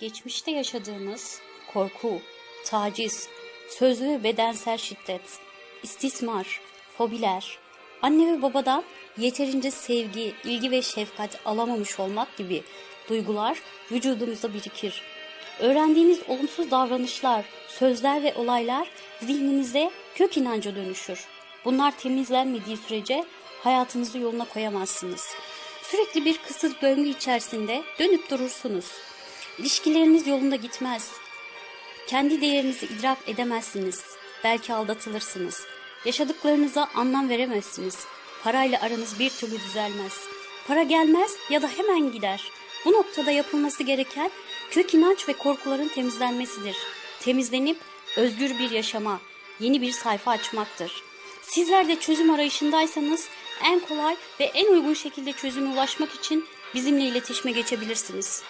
geçmişte yaşadığınız korku, taciz, sözlü ve bedensel şiddet, istismar, fobiler, anne ve babadan yeterince sevgi, ilgi ve şefkat alamamış olmak gibi duygular vücudumuzda birikir. Öğrendiğiniz olumsuz davranışlar, sözler ve olaylar zihninize kök inanca dönüşür. Bunlar temizlenmediği sürece hayatınızı yoluna koyamazsınız. Sürekli bir kısır döngü içerisinde dönüp durursunuz. İlişkileriniz yolunda gitmez. Kendi değerinizi idrak edemezsiniz. Belki aldatılırsınız. Yaşadıklarınıza anlam veremezsiniz. Parayla aranız bir türlü düzelmez. Para gelmez ya da hemen gider. Bu noktada yapılması gereken kök inanç ve korkuların temizlenmesidir. Temizlenip özgür bir yaşama, yeni bir sayfa açmaktır. Sizler de çözüm arayışındaysanız en kolay ve en uygun şekilde çözüme ulaşmak için bizimle iletişime geçebilirsiniz.